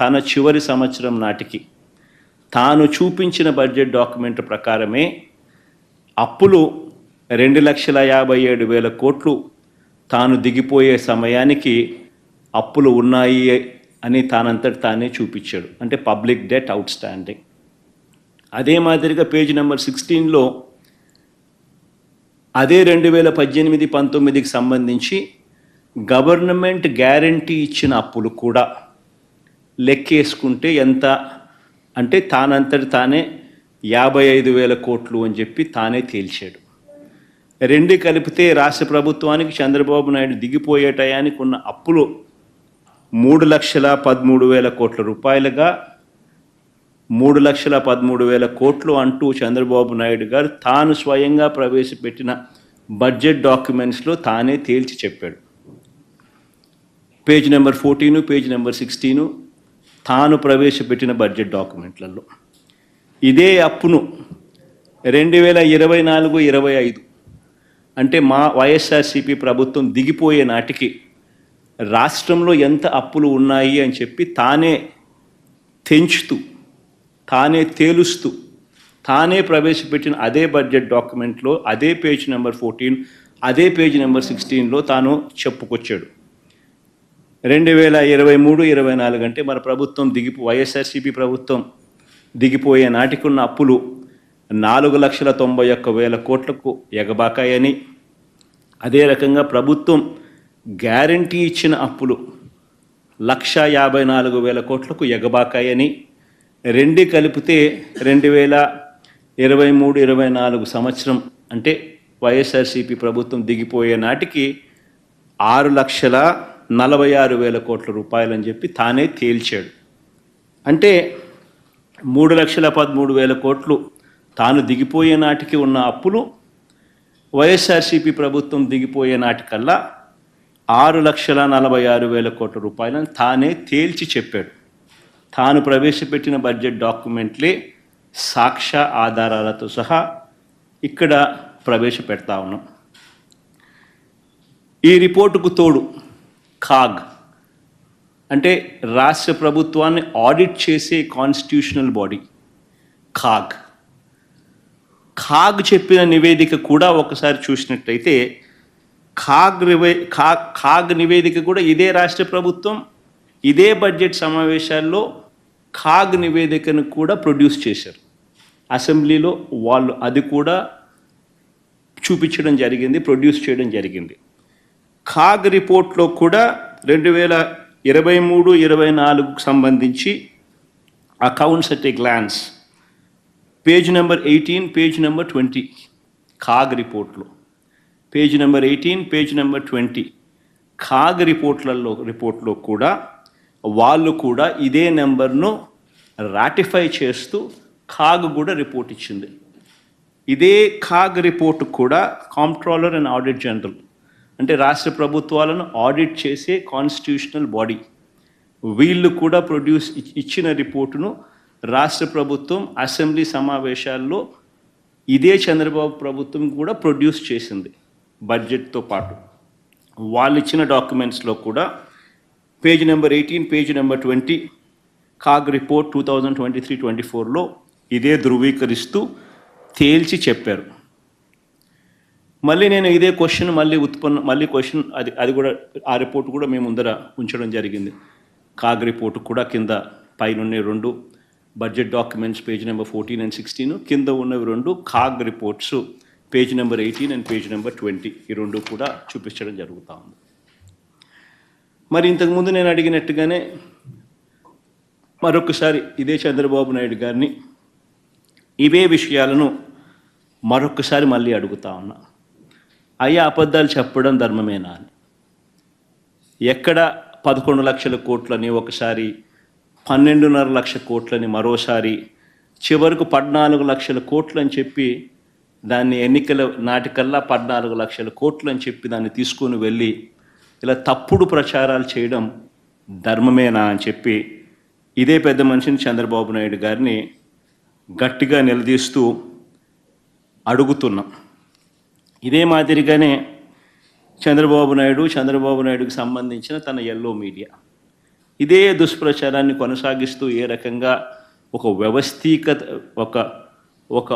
తన చివరి సంవత్సరం నాటికి తాను చూపించిన బడ్జెట్ డాక్యుమెంట్ ప్రకారమే అప్పులు రెండు లక్షల యాభై ఏడు వేల కోట్లు తాను దిగిపోయే సమయానికి అప్పులు ఉన్నాయి అని తానంతటి తానే చూపించాడు. అంటే పబ్లిక్ డెట్ అవుట్ స్టాండింగ్ అదే మాదిరిగా పేజ్ నెంబర్ సిక్స్టీన్లో అదే రెండు వేల పద్దెనిమిది పంతొమ్మిదికి సంబంధించి గవర్నమెంట్ గ్యారంటీ ఇచ్చిన అప్పులు కూడా లెక్కేసుకుంటే ఎంత? అంటే తానంతటి తానే యాభై ఐదు వేల కోట్లు అని చెప్పి తానే తేల్చాడు. రెండు కలిపితే రాష్ట్ర ప్రభుత్వానికి చంద్రబాబు నాయుడు దిగిపోయే టయానికి ఉన్న అప్పులు మూడు లక్షల పదమూడు వేల కోట్ల రూపాయలుగా మూడు లక్షల పదమూడు వేల కోట్లు అంటూ చంద్రబాబు నాయుడు గారు తాను స్వయంగా ప్రవేశపెట్టిన బడ్జెట్ డాక్యుమెంట్స్లో తానే తేల్చి చెప్పాడు. Page number fourteen page number sixteen తాను ప్రవేశపెట్టిన బడ్జెట్ డాక్యుమెంట్లలో ఇదే అప్పును రెండు వేల ఇరవై నాలుగు ఇరవై ఐదు అంటే మా వైఎస్ఆర్సీపీ ప్రభుత్వం దిగిపోయే నాటికి రాష్ట్రంలో ఎంత అప్పులు ఉన్నాయి అని చెప్పి తానే తెంచుతూ తానే తేలుస్తూ తానే ప్రవేశపెట్టిన అదే బడ్జెట్ డాక్యుమెంట్లో అదే పేజ్ నెంబర్ ఫోర్టీన్ అదే పేజ్ నెంబర్ సిక్స్టీన్లో తాను చెప్పుకొచ్చాడు. రెండు వేల ఇరవై మూడు ఇరవై నాలుగు అంటే మన ప్రభుత్వం దిగిపో వైఎస్ఆర్సీపీ ప్రభుత్వం దిగిపోయే నాటికున్న అప్పులు నాలుగు లక్షల తొంభై ఒక్క వేల కోట్లకు ఎగబాకాయని. అదే రకంగా ప్రభుత్వం గ్యారంటీ ఇచ్చిన అప్పులు లక్ష యాభై నాలుగు వేల కోట్లకు ఎగబాకాయని. రెండు కలిపితే రెండు వేల ఇరవై మూడు ఇరవై నాలుగు సంవత్సరం అంటే వైఎస్ఆర్సీపీ ప్రభుత్వం దిగిపోయే నాటికి ఆరు లక్షల నలభై ఆరు వేల కోట్ల రూపాయలని చెప్పి తానే తేల్చాడు. అంటే మూడు లక్షల పదమూడు వేల కోట్లు తాను దిగిపోయే నాటికి ఉన్న అప్పులు వైఎస్ఆర్సీపీ ప్రభుత్వం దిగిపోయే నాటికల్లా ఆరు లక్షల నలభై ఆరు వేల కోట్ల రూపాయలను తానే తేల్చి చెప్పాడు. తాను ప్రవేశపెట్టిన బడ్జెట్ డాక్యుమెంట్లే సాక్ష్య ఆధారాలతో సహా ఇక్కడ ప్రవేశపెడతా ఉన్నాం. ఈ రిపోర్టుకు తోడు కాగ్ అంటే రాష్ట్ర ప్రభుత్వాన్ని ఆడిట్ చేసే కాన్స్టిట్యూషనల్ బాడీ కాగ్ ఖాగ్ చెప్పిన నివేదిక కూడా ఒకసారి చూసినట్టయితే కాగ్ నివే కాగ్ నివేదిక కూడా ఇదే రాష్ట్ర ప్రభుత్వం ఇదే బడ్జెట్ సమావేశాల్లో ఖాగ్ నివేదికను కూడా ప్రొడ్యూస్ చేశారు. అసెంబ్లీలో వాళ్ళు అది కూడా చూపించడం జరిగింది ప్రొడ్యూస్ చేయడం జరిగింది. కాగ్ రిపోర్ట్లో కూడా రెండు వేల ఇరవై మూడు ఇరవై నాలుగుకు సంబంధించి accounts at a glance page number eighteen page number twenty CAG రిపోర్ట్లో. Page number eighteen page number twenty CAG రిపోర్ట్లలో రిపోర్ట్లో కూడా వాళ్ళు కూడా ఇదే నెంబర్ను రాటిఫై చేస్తూ కాగ్ కూడా రిపోర్ట్ ఇచ్చింది. ఇదే కాగ్ రిపోర్ట్ కూడా కాంప్ట్రోలర్ అండ్ ఆడిట్ జనరల్ అంటే రాష్ట్ర ప్రభుత్వాలను ఆడిట్ చేసే కాన్స్టిట్యూషనల్ బాడీ వీళ్ళు కూడా ప్రొడ్యూస్ ఇచ్చిన రిపోర్టును రాష్ట్ర ప్రభుత్వం అసెంబ్లీ సమావేశాల్లో ఇదే చంద్రబాబు ప్రభుత్వం కూడా ప్రొడ్యూస్ చేసింది బడ్జెట్తో పాటు. వాళ్ళు ఇచ్చిన డాక్యుమెంట్స్లో కూడా page number eighteen page number twenty CAG report two thousand twenty three twenty ఫోర్లో ఇదే ధృవీకరిస్తూ తేల్చి చెప్పారు. మళ్ళీ నేను ఇదే క్వశ్చన్ మళ్ళీ ఉత్పన్న మళ్ళీ క్వశ్చన్ అది అది కూడా ఆ రిపోర్ట్ కూడా మేము ముందర ఉంచడం జరిగింది. కాగ్ రిపోర్ట్ కూడా కింద పైన రెండు budget documents page number fourteen and sixteen కింద ఉన్నవి రెండు CAG reports page number eighteen and page number twenty ఈ రెండు కూడా చూపించడం జరుగుతూ ఉంది. మరి ఇంతకుముందు నేను అడిగినట్టుగానే మరొకసారి ఇదే చంద్రబాబు నాయుడు గారిని ఇవే విషయాలను మరొకసారి మళ్ళీ అడుగుతా ఉన్నా. అయ్యే అబద్ధాలు చెప్పడం ధర్మమేనా అని. ఎక్కడ పదకొండు లక్షల కోట్లని ఒకసారి పన్నెండున్నర లక్ష కోట్లని మరోసారి చివరకు పద్నాలుగు లక్షల కోట్లు అని చెప్పి దాన్ని ఎన్నికల నాటికల్లా పద్నాలుగు లక్షల కోట్లు అని చెప్పి దాన్ని తీసుకొని వెళ్ళి ఇలా తప్పుడు ప్రచారాలు చేయడం ధర్మమేనా అని చెప్పి ఇదే పెద్ద మనిషిని చంద్రబాబు నాయుడు గారిని గట్టిగా నిలదీస్తూ అడుగుతున్నాం. ఇదే మాదిరిగానే చంద్రబాబు నాయుడు చంద్రబాబు నాయుడుకి సంబంధించిన తన ఎల్లో మీడియా ఇదే దుష్ప్రచారాన్ని కొనసాగిస్తూ ఏ రకంగా ఒక వ్యవస్థీకత ఒక ఒక